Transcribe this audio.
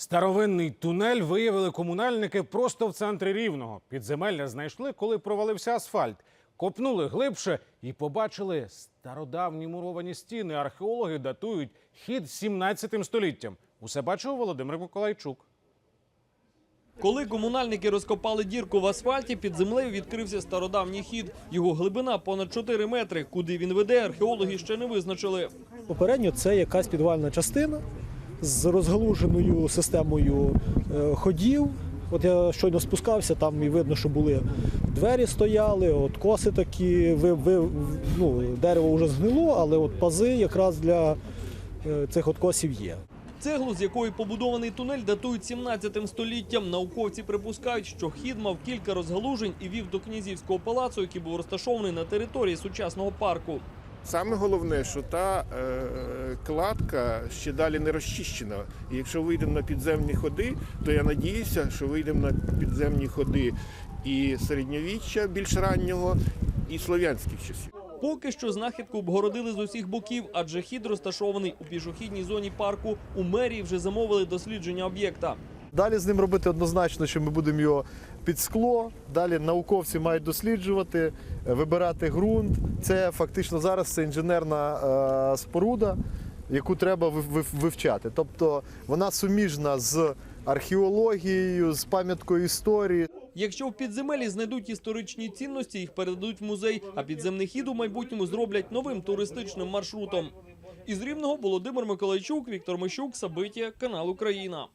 Старовинний тунель виявили комунальники просто в центрі рівного. Підземелля знайшли, коли провалився асфальт. Копнули глибше і побачили стародавні муровані стіни. Археологи датують хід 17 століттям. Усе бачив Володимир Миколайчук. Коли комунальники розкопали дірку в асфальті, під землею відкрився стародавній хід. Його глибина понад 4 метри. Куди він веде, археологи ще не визначили. Попередньо це якась підвальна частина з розгалуженою системою е, ходів. От я щойно спускався, там і видно, що були двері стояли, от коси такі, ви, ви, ну, дерево вже згнило, але от пази якраз для е, цих от косів є. Цеглу, з якої побудований тунель, датують 17 століттям. Науковці припускають, що хід мав кілька розгалужень і вів до князівського палацу, який був розташований на території сучасного парку. Саме головне, що та е, кладка ще далі не розчищена. І якщо вийдемо на підземні ходи, то я надіюся, що вийдемо на підземні ходи і середньовіччя більш раннього, і слов'янських часів. Поки що знахідку обгородили з усіх боків, адже хід розташований у пішохідній зоні парку. У мерії вже замовили дослідження об'єкта. Далі з ним робити однозначно, що ми будемо його під скло. Далі науковці мають досліджувати, е, вибирати ґрунт. Це фактично зараз це інженерна е, споруда, яку треба вив- вив- вивчати. Тобто вона суміжна з археологією, з пам'яткою історії. Якщо в підземелі знайдуть історичні цінності, їх передадуть в музей, а підземний хід у майбутньому зроблять новим туристичним маршрутом. Із Рівного Володимир Миколайчук, Віктор Мищук, Сабиття, канал Україна.